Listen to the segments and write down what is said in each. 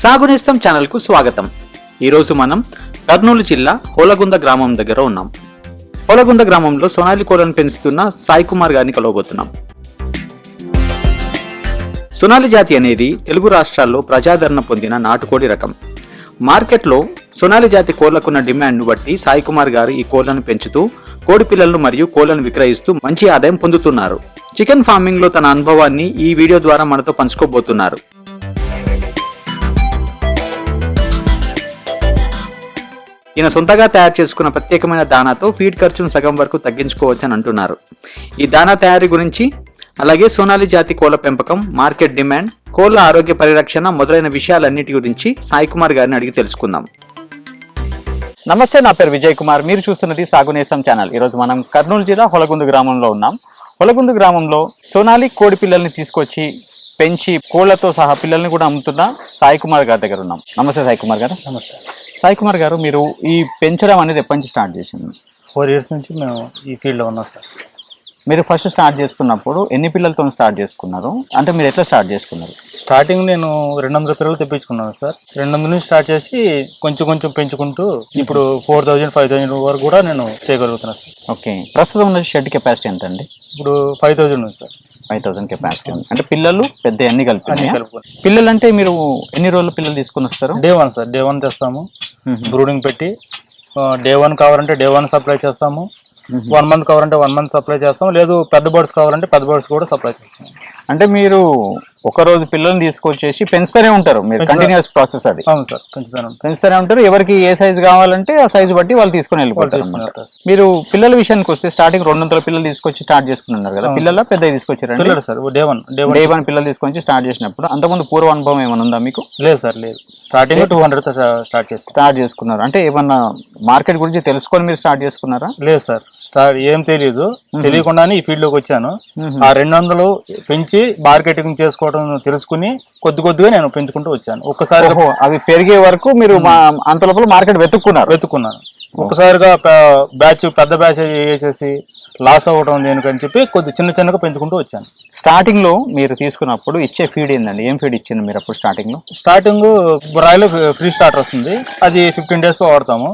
సాగునేస్తం ఛానల్కు స్వాగతం. ఈరోజు మనం కర్నూలు జిల్లా హోలగుంద గ్రామం దగ్గర ఉన్నాం. హోలగుంద గ్రామంలో సోనాలి కోళ్ళను పెంచుతున్న సాయి కుమార్ గారిని కలవబోతున్నాం. సోనాలి జాతి అనేది తెలుగు రాష్ట్రాల్లో ప్రజాదరణ పొందిన నాటుకోడి రకం. మార్కెట్లో సోనాలి జాతి కోళ్ళకున్న డిమాండ్ను బట్టి సాయి కుమార్ గారు ఈ కోళ్ళను పెంచుతూ కోడి పిల్లలను మరియు కోళ్ళను విక్రయిస్తూ మంచి ఆదాయం పొందుతున్నారు. చికెన్ ఫార్మింగ్లో తన అనుభవాన్ని ఈ వీడియో ద్వారా మనతో పంచుకోబోతున్నారు. ఈయన సొంతగా తయారు చేసుకున్న ప్రత్యేకమైన దానాతో ఫీడ్ ఖర్చును సగం వరకు తగ్గించుకోవచ్చని అంటున్నారు. ఈ దానా తయారీ గురించి అలాగే సోనాలి జాతి కోళ్ళ పెంపకం మార్కెట్ డిమాండ్ కోళ్ళ ఆరోగ్య పరిరక్షణ మొదలైన విషయాలన్నిటి గురించి సాయి కుమార్ గారిని అడిగి తెలుసుకుందాం. నమస్తే నా పేరు విజయ్ కుమార్. మీరు చూస్తున్నది సాగునేసం ఛానల్. ఈరోజు మనం కర్నూలు జిల్లా హొలగుందు గ్రామంలో ఉన్నాం. హొలగుందు గ్రామంలో సోనాలి కోడి పిల్లల్ని తీసుకొచ్చి పెంచి కోళ్ళతో సహా పిల్లల్ని కూడా అమ్ముతున్న సాయి కుమార్ గారి దగ్గర ఉన్నాం. నమస్తే సాయి కుమార్ గారు. నమస్తే. సాయి కుమార్ గారు మీరు ఈ పెంచడం అనేది ఎప్పటి నుంచి స్టార్ట్ చేసింది? ఫోర్ ఇయర్స్ నుంచి మేము ఈ ఫీల్డ్లో ఉన్నాం సార్. మీరు ఫస్ట్ స్టార్ట్ చేసుకున్నప్పుడు ఎన్ని పిల్లలతో స్టార్ట్ చేసుకున్నారు? అంటే మీరు ఎట్లా స్టార్ట్ చేసుకున్నారు? స్టార్టింగ్ నేను రెండు వందల పిల్లలు తెప్పించుకున్నాను సార్. రెండు వందల నుంచి స్టార్ట్ చేసి కొంచెం కొంచెం పెంచుకుంటూ ఇప్పుడు ఫోర్ థౌజండ్ ఫైవ్ థౌజండ్ వరకు కూడా నేను చేయగలుగుతున్నాను సార్. ఓకే. ప్రస్తుతం ఉన్న షెడ్ కెపాసిటీ ఎంత అండి ఇప్పుడు ఫైవ్ థౌజండ్ ఉంది సార్. ఫైవ్ థౌసండ్ కెపాసిటీ ఉంది. అంటే పిల్లలు పెద్ద అన్ని కలిపి పిల్లలు అంటే మీరు ఎన్ని రోజుల పిల్లలు తీసుకుని వస్తారు? Day one sir day one తెస్తాము. Brooding పెట్టి డే వన్ కావాలంటే డే వన్ సప్లై చేస్తాము. వన్ మంత్ కావాలంటే వన్ మంత్ సప్లై చేస్తాం లేదు పెద్ద బర్డ్స్ కావాలంటే పెద్ద బర్డ్స్ కూడా సప్లై చేస్తాం అంటే మీరు ఒక రోజు పిల్లల్ని తీసుకొచ్చేసి పెంచుతూనే ఉంటారు మీరు కంటిన్యూస్ ప్రాసెస్ అది. అవును సార్ పెంచుతాను పెంచుతూనే ఉంటారు. ఎవరికి ఏ సైజు కావాలంటే ఆ సైజు బట్టి వాళ్ళు తీసుకొని వాళ్ళు వెళ్ళిపోతారు అన్నమాట. మీరు పిల్లల విషయానికి వస్తే స్టార్టింగ్ రెండు వందల పిల్లలు తీసుకొచ్చి స్టార్ట్ చేసుకున్నారు కదా. పిల్లల పెద్ద తీసుకొచ్చారండి? Sir day one day one day one పిల్లలు తీసుకొచ్చి స్టార్ట్ చేసినప్పుడు అంతకుముందు పూర్వ అనుభవం ఏమైనా ఉందా మీకు? లేదు సార్ లేదు. స్టార్టింగ్ టూ హండ్రెడ్ స్టార్ట్ చేస్తాం స్టార్ట్ చేసుకున్నారు. అంటే ఏమన్నా మార్కెట్ గురించి తెలుసుకొని మీరు స్టార్ట్ చేసుకున్నారా? లేదు సార్ స్టార్ట్ ఏం తెలియదు తెలియకుండానే ఈ ఫీల్డ్లోకి వచ్చాను. ఆ రెండు వందలు పెంచి మార్కెటింగ్ చేసుకోవడం తెలుసుకుని కొద్ది కొద్దిగా నేను పెంచుకుంటూ వచ్చాను. ఒక్కసారి అవి పెరిగే వరకు మీరు మా- అంత లోపల మార్కెట్ వెతుక్కున్నారు. వెతుక్కున్నాను. ఒక్కసారిగా బ్యాచ్ పెద్ద బ్యాచ్ వేసేసి లాస్ అవ్వడం దేనికని చెప్పి కొద్ది చిన్న చిన్నగా పెంచుకుంటూ వచ్చాను. స్టార్టింగ్లో మీరు తీసుకున్నప్పుడు ఇచ్చే ఫీడ్ ఏందండి? ఏం ఫీడ్ ఇచ్చింది మీరు అప్పుడు స్టార్టింగ్లో స్టార్టింగ్ బ్రాయిలో ఫ్రీ స్టార్టర్ వస్తుంది. అది ఫిఫ్టీన్ డేస్ వాడతాము.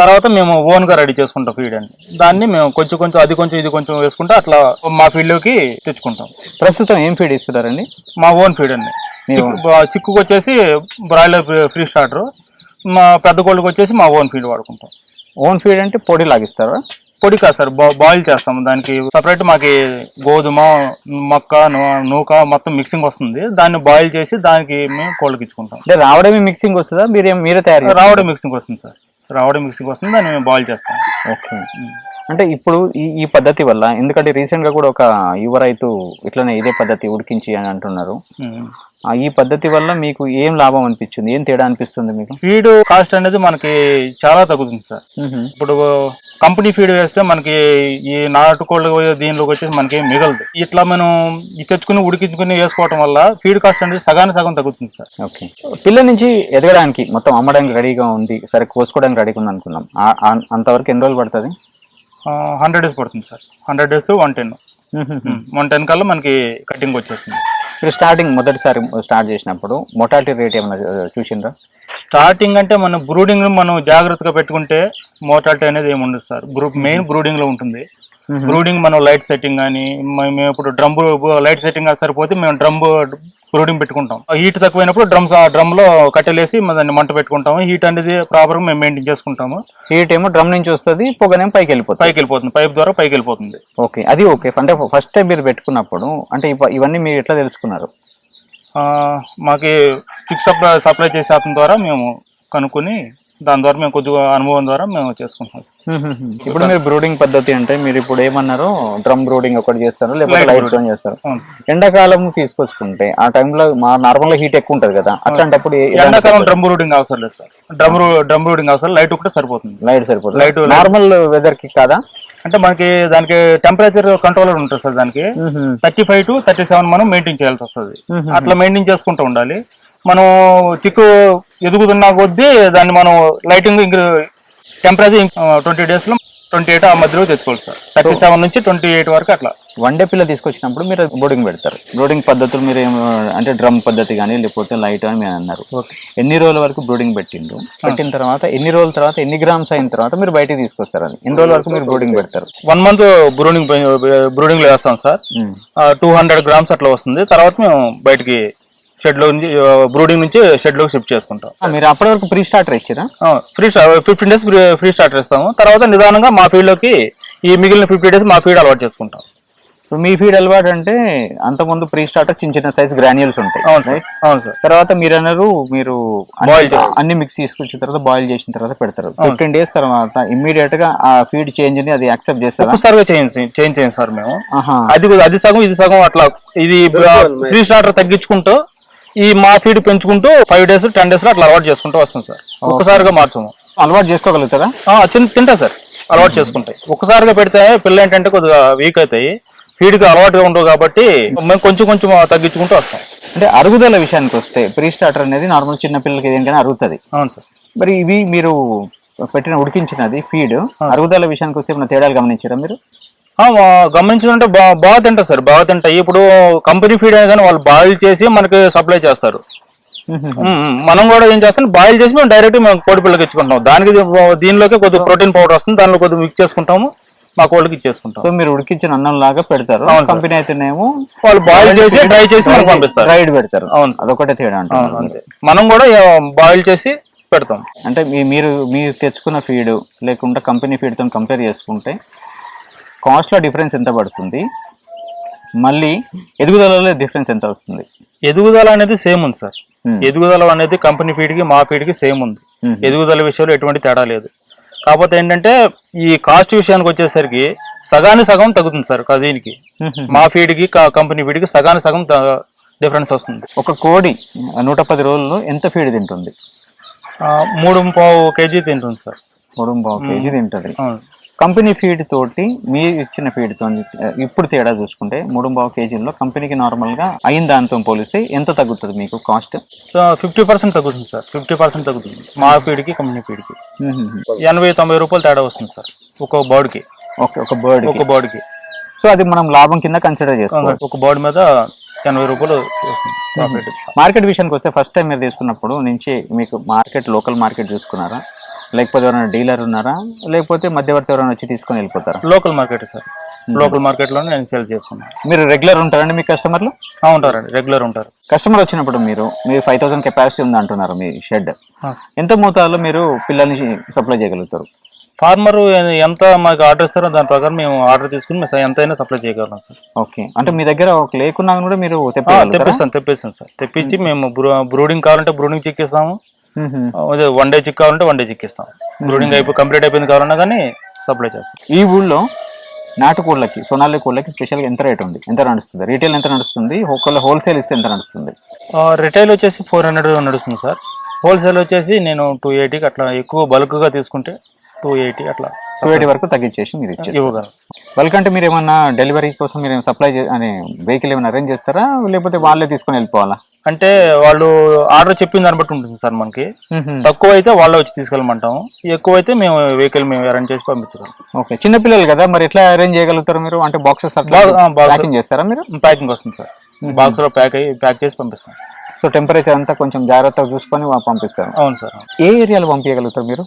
తర్వాత మేము ఓన్గా రెడీ చేసుకుంటాం ఫీడ్ అని దాన్ని మేము కొంచెం కొంచెం అది కొంచెం ఇది కొంచెం వేసుకుంటే అట్లా మా ఫీల్డ్లోకి తెచ్చుకుంటాం. ప్రస్తుతం ఏం ఫీడ్ ఇస్తున్నారండి? మా ఓన్ ఫీడ్ అండి. చిక్కు చిక్కుకు వచ్చేసి బ్రాయిలర్ ఫ్రీ స్టార్టర్. మా పెద్ద కోళ్ళకి వచ్చేసి మా ఓన్ ఫీడ్ వాడుకుంటాం. ఓన్ ఫీడ్ అంటే పొడి లాగిస్తారా? పొడి కాదు సార్ బాయిల్ చేస్తాం. దానికి సపరేట్ మాకి గోధుమ మొక్క నూక మొత్తం మిక్సింగ్ వస్తుంది. దాన్ని బాయిల్ చేసి దానికి మేము కోళ్ళకి ఇచ్చుకుంటాం అంటే రావడమే మిక్సింగ్ వస్తుందా? మీరే మీరే తయారు? రావడం మిక్సింగ్ వస్తుంది సార్. రావడం మిక్సింగ్ వస్తుంది దాన్ని మేము బాయిల్ చేస్తాం. ఓకే. అంటే ఇప్పుడు ఈ ఈ పద్ధతి వల్ల ఎందుకంటే రీసెంట్గా కూడా ఒక యువ రైతు ఇట్లనే ఇదే పద్ధతి ఉడికించి అని అంటున్నారు. ఈ పద్ధతి వల్ల మీకు ఏం లాభం అనిపించింది ఏం తేడా అనిపిస్తుంది మీకు? ఫీడ్ కాస్ట్ అనేది మనకి చాలా తగ్గుతుంది సార్. ఇప్పుడు కంపెనీ ఫీడ్ వేస్తే మనకి ఈ నాటుకోళ్ళు దీనిలోకి వచ్చేసి మనకి మిగలదు. ఇట్లా మనం తెచ్చుకుని ఉడికించుకుని వేసుకోవటం వల్ల ఫీడ్ కాస్ట్ అనేది సగానికి సగం తగ్గుతుంది సార్. ఓకే. పిల్లల నుంచి ఎదగడానికి మొత్తం అమ్మడానికి రెడీగా ఉంది సరే కోసుకోవడానికి రెడీగా ఉంది అనుకున్నాం. అంతవరకు ఎన్ని రోజులు పడుతుంది? హండ్రెడ్ డేస్ పడుతుంది sir. Hundred days one ten. One ten కల్లా మనకి కటింగ్ వచ్చేస్తుంది. మీరు స్టార్టింగ్ మొదటిసారి స్టార్ట్ చేసినప్పుడు మొటాలిటీ రేట్ ఏమైనా చూసిండ్రా? స్టార్టింగ్ అంటే మనం బ్రూడింగ్ మనం జాగ్రత్తగా పెట్టుకుంటే మోటాలిటీ అనేది ఏమి ఉండదు సార్ గ్రూప్ మెయిన్ బ్రూడింగ్లో ఉంటుంది. బ్రూడింగ్ మనం లైట్ సెట్టింగ్ కానీ మేము ఇప్పుడు డ్రమ్ లైట్ సెట్టింగ్ సరిపోతే మేము డ్రమ్ బ్రూడింగ్ పెట్టుకుంటాం. హీట్ తక్కువైనప్పుడు డ్రమ్స్ ఆ డ్రమ్లో కట్టెలేసి దాన్ని మంట పెట్టుకుంటాము. హీట్ అనేది ప్రాపర్గా మేము మెయింటైన్ చేసుకుంటాము. హీట్ ఏమో డ్రమ్ నుంచి వస్తుంది పొగనేమో పైకి వెళ్ళిపోతుంది. పైకి వెళ్ళిపోతుంది పైప్ ద్వారా పైకి వెళ్ళిపోతుంది. ఓకే అది ఓకే. అంటే ఫస్ట్ టైం మీరు పెట్టుకున్నప్పుడు అంటే ఇవ- ఇవన్నీ మీరు ఎట్లా తెలుసుకున్నారు? మాకి చిక్ సప్లై సప్లై చేసే అతని ద్వారా మేము కనుక్కొని దాని ద్వారా మేము కొద్దిగా అనుభవం ద్వారా మేము చేసుకుంటాం సార్. ఇప్పుడు మీరు బ్రూడింగ్ పద్ధతి అంటే మీరు ఇప్పుడు ఏమన్నారు డ్రమ్ బ్రూడింగ్ ఒకటి చేస్తారు లేకపోతే లైట్. చేస్తారు. ఎండాకాలం తీసుకొచ్చుకుంటే ఆ టైంలో మా నార్మల్గా హీట్ ఎక్కువ ఉంటది కదా అట్లాంటప్పుడు ఎండాకాలం డ్రమ్ రూడింగ్ అవసరం లేదు సార్. డ్రమ్ డ్రమ్ రూడింగ్ అవసరం లైట్ ఒకటే సరిపోతుంది. లైట్ సరిపోతుంది. Light- నార్మల్ వెదర్కి కాదా? అంటే మనకి దానికి టెంపరేచర్ కంట్రోలర్ ఉంటుంది సార్ దానికి. Thirty five to thirty seven మనం మెయింటైన్ చేయాల్సి వస్తుంది. అట్లా మెయింటైన్ చేసుకుంటూ ఉండాలి. మనం చిక్కు ఎదుగుతున్న కొద్దీ దాన్ని మనం లైటింగ్ ఇంక టెంపరేచర్ ట్వంటీ డేస్లో ట్వంటీ ఎయిట్ ఆ మధ్యలో తెచ్చుకోవాలి సార్. థర్టీ సెవెన్ నుంచి ట్వంటీ ఎయిట్ వరకు అట్లా. వన్ డే పిల్ల తీసుకొచ్చినప్పుడు మీరు బ్రోడింగ్ పెడతారు. బ్రోడింగ్ పద్ధతులు మీరు అంటే డ్రమ్ పద్ధతి కానీ లేకపోతే లైట్ అని మీరు అన్నారు. ఎన్ని రోజుల వరకు బ్రోడింగ్ పెట్టిండ్రు? పెట్టిన తర్వాత ఎన్ని రోజుల తర్వాత ఎన్ని గ్రామ్స్ అయిన తర్వాత మీరు బయటికి తీసుకొస్తారు అది ఎన్ని రోజుల వరకు మీరు బ్రోడింగ్ పెడతారు? వన్ మంత్ బ్రూడింగ్ బ్రూడింగ్ వేస్తాం సార్. టూ హండ్రెడ్ గ్రామ్స్ అట్లా వస్తుంది. తర్వాత మేము బయటికి షెడ్లో నుంచి బ్రూడింగ్ నుంచి షెడ్లోకి షిఫ్ట్ చేసుకుంటాం. మీరు అప్పటి వరకు ప్రీ స్టార్టర్ ఇచ్చారా? Free fifteen days free start చేస్తాము తర్వాత నిదానంగా మా ఫీల్డ్లోకి ఈ మిగిలిన ఫిఫ్టీ డేస్ మా ఫీడ్ అలవాటు చేసుకుంటాం. ఇప్పుడు మీ ఫీడ్ అలవాటు అంటే అంతకుముందు ప్రీ స్టార్టర్ చిన్న చిన్న సైజ్ గ్రాన్యూల్స్ ఉంటాయి అవును సార్ అవును సార్. తర్వాత మీరు అన్నారు మీరు చేసి. అన్ని మిక్స్ తీసుకొచ్చిన తర్వాత బాయిల్ చేసిన తర్వాత పెడతారు. ఫిఫ్టీన్ డేస్ తర్వాత ఇమ్మీడియట్గా ఆ ఫీడ్ చేంజ్ని అది యాక్సెప్ట్ చేస్తారా? ఒక్కసారిగా చేంజ్ చేంజ్ చేయండి సార్ మేము. అది అది సగం ఇది సగం అట్లా. ఇది ఫ్రీ స్టార్టర్ తగ్గించుకుంటూ ఈ మా ఫీడ్ పెంచుకుంటూ ఫైవ్ డేస్ టెన్ డేస్లో అట్లా అలవాటు చేసుకుంటూ వస్తాం సార్. ఒక్కసారిగా మార్చము. అలవాటు చేసుకోగలుగుతారా? చిన్న తింటా సార్. అలవాటు చేసుకుంటాయి. ఒక్కసారిగా పెడితే పిల్ల ఏంటంటే కొద్దిగా వీక్ అవుతాయి. ఫీడ్కి అలవాటుగా ఉండవు కాబట్టి మేము కొంచెం కొంచెం తగ్గించుకుంటూ వస్తాం. అంటే అరుగుదల విషయానికి వస్తే ప్రీ స్టార్టర్ అనేది నార్మల్ చిన్న పిల్లలకి దేనికైనా అరుగుతుంది. అవును సార్. మరి ఇవి మీరు పెట్టిన ఉడికించినది ఫీడ్ అరుగుదల విషయానికి వస్తే ఏమైనా తేడాలు గమనించారా మీరు? గమనించుకుంటే బా బాగా తింటాయి సార్ బాగా తింటాయి. ఇప్పుడు కంపెనీ ఫీడ్ అయినా కానీ వాళ్ళు బాయిల్ చేసి మనకి సప్లై చేస్తారు. మనం కూడా ఏం చేస్తాం బాయిల్ చేసి మేము డైరెక్ట్ మేము కోడి పిల్లకి ఇచ్చుకుంటాం. దానికి దీనిలోకి కొద్దిగా ప్రోటీన్ పౌడర్ వస్తుంది దానిలో కొద్దిగా మిక్స్ చేసుకుంటాము మా కోళ్ళకి ఇచ్చేసుకుంటాం. సో మీరు ఉడికించిన అన్నం లాగా పెడతారు. కంపెనీ అయితేనేమో వాళ్ళు బాయిల్ చేసి డ్రై చేసి మనకు పంపిస్తారు. డ్రైడ్ పెడతారు. అవును సార్. అదొకటే తేడా అంతే. మనం కూడా బాయిల్ చేసి పెడతాం. అంటే మీరు మీరు తెచ్చుకున్న ఫీడ్ లేకుంటే కంపెనీ ఫీడ్తో కంపేర్ చేసుకుంటే కాస్ట్లో డిఫరెన్స్ ఎంత పడుతుంది? మళ్ళీ ఎదుగుదలలో డిఫరెన్స్ ఎంత వస్తుంది? ఎదుగుదల అనేది సేమ్ ఉంది సార్. Hmm. ఎదుగుదల అనేది కంపెనీ ఫీడ్కి మా ఫీడ్కి సేమ్ ఉంది. Hmm. ఎదుగుదల విషయంలో ఎటువంటి తేడా లేదు. కాకపోతే ఏంటంటే ఈ కాస్ట్ విషయానికి వచ్చేసరికి సగానికి సగం తగ్గుతుంది సార్ దీనికి. మా ఫీడ్కి కా- కంపెనీ ఫీడ్కి సగానికి సగం డిఫరెన్స్ వస్తుంది. ఒక కోడి నూట పది రోజుల్లో ఎంత ఫీడ్ తింటుంది? మూడు పావు కేజీ తింటుంది సార్. మూడు పావు కేజీ తింటుంది. కంపెనీ ఫీడ్ తోటి మీరు ఇచ్చిన ఫీడ్ తోటి ఇప్పుడు తేడా చూసుకుంటే మూడు పావు కేజీల్లో కంపెనీకి నార్మల్గా అయిన దాంతో పోలిస్తే ఎంత తగ్గుతుంది మీకు కాస్ట్? ఫిఫ్టీ పర్సెంట్ తగ్గుతుంది సార్. ఫిఫ్టీ పర్సెంట్ తగ్గుతుంది. మా ఫీడ్కి కంపెనీ ఫీడ్కి ఎనభై తొంభై రూపాయలు తేడా వస్తుంది సార్. ఒక బర్డ్కి ఓకే ఒక బర్డ్ ఒక బర్డ్కి సో అది మనం లాభం కింద కన్సిడర్ చేసుకోవాలి. ఒక బర్డ్ మీద ఎనభై రూపాయలు వస్తుంది మార్కెట్ విషయానికి వస్తే ఫస్ట్ టైం మీరు తీసుకున్నప్పుడు నుంచి మీకు మార్కెట్ లోకల్ మార్కెట్ చూసుకున్నారా? లేకపోతే ఎవరైనా డీలర్ ఉన్నారా? లేకపోతే మధ్యవర్తి ఎవరైనా వచ్చి తీసుకొని వెళ్ళిపోతారా? Local market sir. లోకల్ మార్కెట్లోనే నేను సేల్ చేసుకున్నాను మీరు రెగ్యులర్ ఉంటారండి మీ కస్టమర్లు ఆ, ఉంటారండి. రెగ్యులర్ ఉంటారు. కస్టమర్ వచ్చినప్పుడు మీరు మీరు ఫైవ్ థౌసండ్ కెపాసిటీ ఉంది అంటున్నారు మీ షెడ్ ఆ, సార్. ఎంత మోతాదులో మీరు పిల్లల్ని సప్లై చేయగలుగుతారు? ఫార్మర్ ఎంత మాకు ఆర్డర్ ఇస్తారో దాని ప్రకారం మేము ఆర్డర్ తీసుకుని మేము ఎంతైనా సప్లై చేయగలం సార్ ఓకే అంటే మీ దగ్గర ఒక లేకున్నా కూడా మీరు ఆ, తెప్పగలుగుతారా? తెప్పిస్తాం తెప్పిస్తాం సార్ తెప్పించి మేము బ్రూడింగ్ కావాలంటే బ్రూడింగ్ చిక్కిస్తాము. అదే వన్ డే చిక్ కావాలంటే వన్ డే చిక్కిస్తాం బ్రూడింగ్ అయిపోయి కంప్లీట్ అయిపోయింది కావాలన్నా కానీ సప్లై చేస్తాం ఈ ఊళ్ళో నాటుకోళ్ళకి సోనాలి కోళ్ళకి స్పెషల్గా ఎంత రేట్ ఉంది? ఎంత నడుస్తుంది? రీటైల్ ఎంత నడుస్తుంది? ఒకవేళ హోల్సేల్ ఇస్తే ఎంత నడుస్తుంది? రిటైల్ వచ్చేసి ఫోర్ హండ్రెడ్ నడుస్తుంది సార్. హోల్సేల్ వచ్చేసి నేను టూ ఎయిటీకి అట్లా ఎక్కువ బల్క్గా తీసుకుంటే టూ ఎయిటీ అట్లా టూ ఎయిటీ వరకు తగ్గించేసి మీరు ఇవ్వగలను. వాళ్ళకంటే అంటే మీరు ఏమన్నా డెలివరీ కోసం మీరు సప్లై అనే వెహికల్ ఏమైనా అరేంజ్ చేస్తారా? లేకపోతే వాళ్ళే తీసుకొని వెళ్ళిపోవాలా? అంటే వాళ్ళు ఆర్డర్ చెప్పిన దాన్ని బట్టి ఉంటుంది సార్ మనకి. తక్కువ అయితే వాళ్ళే వచ్చి తీసుకెళ్ళమంటాము. ఎక్కువ అయితే మేము వెహికల్ మేము అరేంజ్ చేసి పంపించగలం. ఓకే. చిన్న పిల్లలు కదా మరి ఎట్లా అరేంజ్ చేయగలుగుతారు మీరు? అంటే బాక్సెస్ ప్యాకింగ్ చేస్తారా మీరు? ప్యాకింగ్ వస్తుంది సార్. బాక్స్లో ప్యాక్ అయ్యి ప్యాక్ చేసి పంపిస్తాం. సో టెంపరేచర్ అంతా కొంచెం జాగ్రత్తగా చూసుకొని పంపిస్తారు. అవును సార్ ఏ ఏరియాలో పంపించగలుగుతారు మీరు?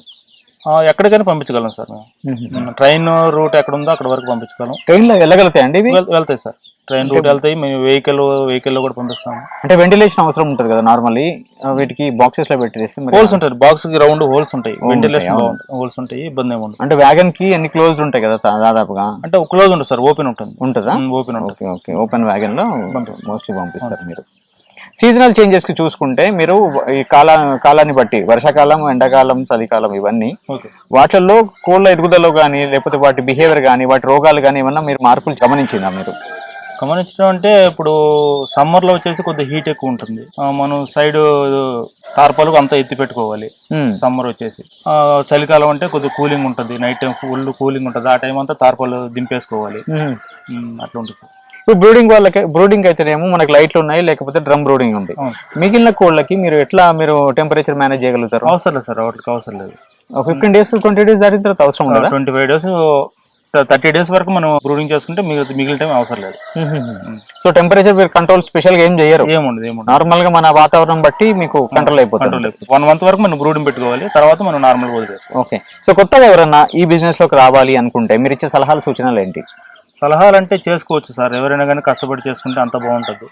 ఎక్కడికైనా పంపించగలం సార్ మేము. ట్రైన్ రూట్ ఎక్కడ ఉందో అక్కడ వరకు పంపించగలం. ట్రైన్లో వెళ్ళగలుగుతాయండి ఇవి? వెల్- వెళ్తాయి సార్. ట్రైన్ రూట్ వెళ్తాయి. మేము వెహికల్ వెహికల్లో కూడా పంపిస్తాము. అంటే వెంటిలేషన్ అవసరం ఉంటుంది కదా నార్మల్లీ. వీటికి బాక్సెస్లో పెట్టేస్తే మరి హోల్స్ ఉంటాయి. బాక్స్కి రౌండ్ హోల్స్ ఉంటాయి. వెంటిలేషన్ హోల్స్ ఉంటాయి. ఇబ్బంది ఏమి అంటే వ్యాగన్కి అన్ని క్లోజ్డ్ ఉంటాయి కదా దాదాపుగా? అంటే క్లోజ్ ఉంటుంది సార్. ఓపెన్ ఉంటుంది. ఉంటుందా? Open okay okay. ఓపెన్ వ్యాగన్లో మోస్ట్లీ పంపిస్తారు మీరు. సీజనల్ చేంజెస్కి చూసుకుంటే మీరు ఈ కాల కాలాన్ని బట్టి వర్షాకాలం ఎండాకాలం చలికాలం ఇవన్నీ ఓకే. వాటిల్లో కోళ్ళ ఎదుగుదల కానీ లేకపోతే వాటి బిహేవియర్ కానీ వాటి రోగాలు కానీ ఏమన్నా మీరు మార్పులు గమనించిందా మీరు? గమనించడం అంటే ఇప్పుడు సమ్మర్లో వచ్చేసి కొద్దిగా హీట్ ఎక్కువ ఉంటుంది. మనం సైడ్ తార్పాలకు అంతా ఎత్తి పెట్టుకోవాలి. మ్మ్. సమ్మర్ వచ్చేసి. చలికాలం అంటే కొద్దిగా కూలింగ్ ఉంటుంది. నైట్ టైం ఫుల్ కూలింగ్ ఉంటుంది. ఆ టైం అంతా తార్పాలు దింపేసుకోవాలి. అట్లా ఉంటుంది సార్. ఇప్పుడు బ్రూడింగ్ వాళ్ళకి బ్రూడింగ్ అయితేనేమో మనకి లైట్లు ఉన్నాయి లేకపోతే డ్రమ్ బ్రూడింగ్ ఉంది. మిగిలిన కోళ్ళకి మీరు ఎట్లా మీరు టెంపరేచర్ మేనేజ్ చేయగలుగుతారు? అవసరం లేదు సార్ వాటికి అవసరం లేదు. ఫిఫ్టీన్ డేస్ ట్వంటీ డేస్ దాటిన తర్వాత అవసరం ఉండదా? Twenty five days thirty days వరకు మనం బ్రూడింగ్ చేసుకుంటే మిగిలిన మిగిలిన టైం అవసరం లేదు. సో టెంపరేచర్ మీరు కంట్రోల్ స్పెషల్గా ఏం చేయరు. ఏముండదు ఏముండదు నార్మల్గా మన వాతావరణం బట్టి మీకు కంట్రోల్ అయిపోతుంది. కంట్రోల్ వన్ మంత్ వరకు మనం బ్రూడింగ్ పెట్టుకోవాలి తర్వాత మనం నార్మల్ వదిలేసుకోవాలి ఓకే సో కొత్తగా ఎవరన్నా ఈ బిజినెస్లోకి రావాలి అనుకుంటే మీరు ఇచ్చే సలహాలు సూచనలు ఏంటి? సలహాలు అంటే చేసుకోవచ్చు సార్. ఎవరైనా కానీ కష్టపడి చేసుకుంటే అంత బాగుంటుంది.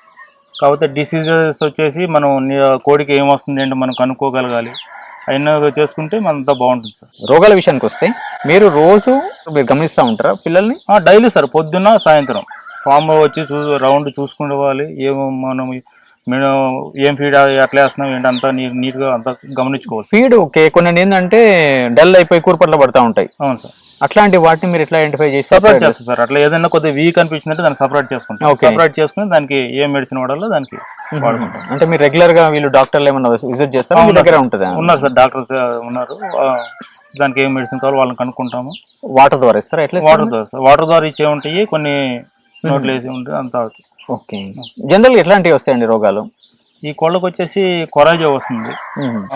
కాకపోతే డిసీజెస్ వచ్చేసి మనం కోడికి ఏం వస్తుంది ఏంటో మనం కనుక్కోగలగాలి. అయినా చేసుకుంటే మనంతా బాగుంటుంది సార్. రోగాల విషయానికి వస్తే మీరు రోజు మీరు గమనిస్తూ ఉంటారా పిల్లల్ని? Daily sir. పొద్దున్న సాయంత్రం. ఫామ్ వచ్చి చూ రౌండ్ చూసుకుంటూ పోవాలి. ఏం మనం మేము ఏం ఫీడ్ ఎట్లా వేస్తున్నాం ఏంటి అంతా నీట్ నీట్గా అంతా గమనించుకోవాలి. సార్. ఫీడ్ ఓకే కొన్ని ఏంటంటే డల్ అయిపోయి కూరపట్ల పడతా ఉంటాయి. అవును సార్. అట్లాంటి వాటిని మీరు ఎట్లా ఐడెంటిఫై చేసి సపరేట్ చేస్తాం సార్. అట్లా ఏదైనా కొద్దిగా వీక్ అనిపించిందంటే దాన్ని సపరేట్ చేసుకుంటాం. సపరేట్ చేసుకుని దానికి ఏ మెడిసిన్ వాడాలో దానికి వాడుకుంటాం అంటే మీరు రెగ్యులర్గా వీళ్ళు డాక్టర్లు ఏమన్నా విజిట్ చేస్తారా? మీ దగ్గర. ఉంటుందా? ఉన్నారు సార్. డాక్టర్స్ ఉన్నారు. దానికి ఏం మెడిసిన్ కావాలో వాళ్ళని కనుక్కుంటాము. వాటర్ ద్వారా ఇస్తారా? ఎట్లా వాటర్ ద్వారా వాటర్ ద్వారా ఇచ్చే ఉంటాయి. కొన్ని నోట్లు వేసి ఉంటాయి అంతా అవుతుంది. ఓకే. జనరల్ ఎట్లాంటివి వస్తాయండి రోగాలు? ఈ కోళ్ళకి వచ్చేసి కొరాజో వస్తుంది.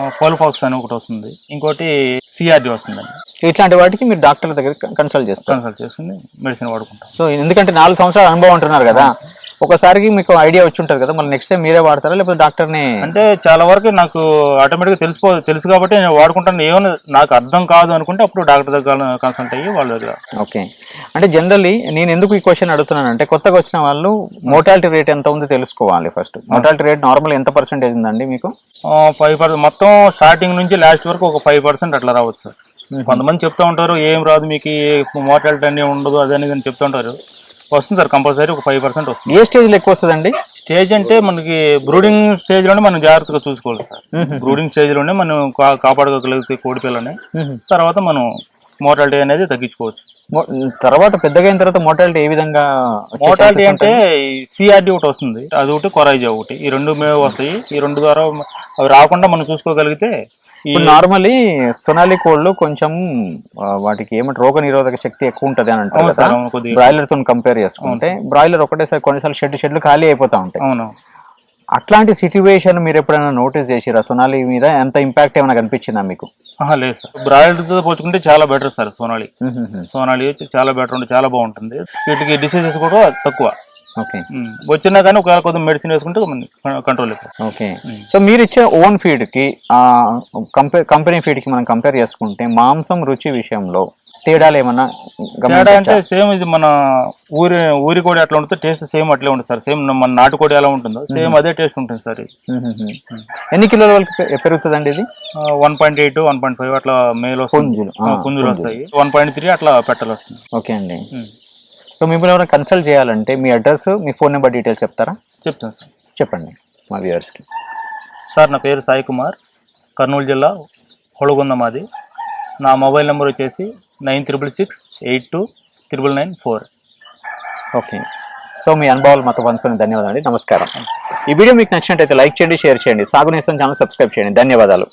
ఫోల్ఫాక్స్ అని ఒకటి వస్తుంది. ఇంకోటి సిఆర్డి వస్తుందండి. ఇట్లాంటి వాటికి మీరు డాక్టర్ దగ్గర కన్సల్ట్ చేస్తారు. కన్సల్ట్ చేసుకుని మెడిసిన్ వాడుకుంటాం. సో ఎందుకంటే నాలుగు సంవత్సరాల అనుభవం అంటున్నారు కదా. ఒకసారికి మీకు ఐడియా వచ్చి ఉంటుంది కదా మళ్ళీ నెక్స్ట్ టైం మీరే వాడతారా లేకపోతే డాక్టర్ని అంటే చాలా వరకు నాకు ఆటోమేటిక్గా తెలిసిపో తెలుసు కాబట్టి నేను వాడుకుంటాను. ఏమైనా నాకు అర్థం కాదు అనుకుంటే అప్పుడు డాక్టర్ దగ్గర కన్సల్ట్ అయ్యి వాళ్ళ దగ్గర. ఓకే. అంటే జనరల్లీ నేను ఎందుకు ఈ క్వశ్చన్ అడుగుతున్నాను అంటే కొత్తగా వచ్చిన వాళ్ళు మోటాలిటీ రేట్ ఎంత ఉందో తెలుసుకోవాలి ఫస్ట్ మోటాలిటీ రేట్ నార్మల్ ఎంత పర్సెంటేజ్ ఉందండి మీకు? ఫైవ్ పర్సెంట్ మొత్తం స్టార్టింగ్ నుంచి లాస్ట్ వరకు ఒక ఫైవ్ పర్సెంట్ అట్లా రావచ్చు సార్. కొంతమంది చెప్తా ఉంటారు ఏం రాదు మీకు మోటాలిటీ అన్ని ఉండదు అది అనేది అని చెప్తా ఉంటారు. వస్తుంది సార్ కంపల్సరీ ఒక ఫైవ్ పర్సెంట్ వస్తుంది. ఏ స్టేజ్లో ఎక్కువ వస్తుందండి స్టేజ్ అంటే మనకి బ్రూడింగ్ స్టేజ్లోనే మనం జాగ్రత్తగా చూసుకోవాలి సార్. బ్రూడింగ్ స్టేజ్లోనే మనం కాపాడుకోగలిగితే కోడి పిల్లని. తర్వాత మనం మోటాలిటీ అనేది తగ్గించుకోవచ్చు. తర్వాత పెద్దగా అయిన తర్వాత మోటాలిటీ ఏ విధంగా మోటాలిటీ అంటే సిఆర్డి ఒకటి వస్తుంది. అది ఒకటి కొరాయిజా ఒకటి. ఈ రెండు వస్తాయి. ఈ రెండు ద్వారా అవి రాకుండా మనం చూసుకోగలిగితే నార్మలీ సొనాలి కోళ్ళు కొంచెం వాటికి ఏమంటే రోగ నిరోధక శక్తి ఎక్కువ ఉంటది అని అంటారు కదా. బ్రాయిలర్తో కంపేర్ చేసుకుంటే బ్రాయిలర్ ఒకటేసారి కొన్నిసార్లు షెడ్ షెడ్లు ఖాళీ అయిపోతా ఉంటాయి. అవును. అట్లాంటి సిచ్యువేషన్ మీరు ఎప్పుడైనా నోటీస్ చేసిరా? సొనాలి మీద ఎంత ఇంపాక్ట్ ఏమైనా కనిపించిందా మీకు? లేదు సార్. బ్రాయిలర్తో పోల్చుకుంటే చాలా బెటర్ సార్ సోనాలి. సోనాలి చాలా బెటర్ ఉంటుంది చాలా బాగుంటుంది. వీటికి డిసీజెస్ కూడా తక్కువ. ఓకే వచ్చినా కానీ ఒకవేళ కొద్దిగా మెడిసిన్ వేసుకుంటే కంట్రోల్ ఓకే సో మీరు ఇచ్చే ఓన్ ఫీడ్కి కంపే కంపెనీ ఫీడ్కి మనం కంపేర్ చేసుకుంటే మాంసం రుచి విషయంలో తేడాలు ఏమన్నా తేడా అంటే సేమ్ ఇది మన ఊరి ఊరి కోడి ఎట్లా ఉంటుంది టేస్ట్ సేమ్ అట్లే ఉంటుంది సార్. సేమ్ మన నాటుకోడి ఎలా ఉంటుందో సేమ్ అదే టేస్ట్ ఉంటుంది సార్ ఎన్ని కిలోల వరకు పె- పెరుగుతుందండి ఇది? One point eight one point five అట్లా మేల్ వస్తుంది. పుంజులు, వస్తాయి. వన్ పాయింట్ త్రీ అట్లా పెట్టలు వస్తుంది. ఓకే అండి. సో మిమ్మల్ని ఎవరైనా కన్సల్ట్ చేయాలంటే మీ అడ్రస్ మీ ఫోన్ నెంబర్ డీటెయిల్స్ చెప్తారా? చెప్తాను సార్. చెప్పండి మా వ్యూవర్స్కి సార్ నా పేరు సాయి కుమార్. కర్నూలు జిల్లా హొళగొంద మాది. నా మొబైల్ నెంబర్ వచ్చేసి nine triple six eight two triple nine four. Okay. So మీ అనుభవాలు మాతో పంచుకుని ధన్యవాదాలు. అండి నమస్కారం. ఈ వీడియో మీకు నచ్చినట్టయితే లైక్ చేయండి షేర్ చేయండి. సాగు నేస్తం ఛానల్ సబ్స్క్రైబ్ చేయండి. ధన్యవాదాలు.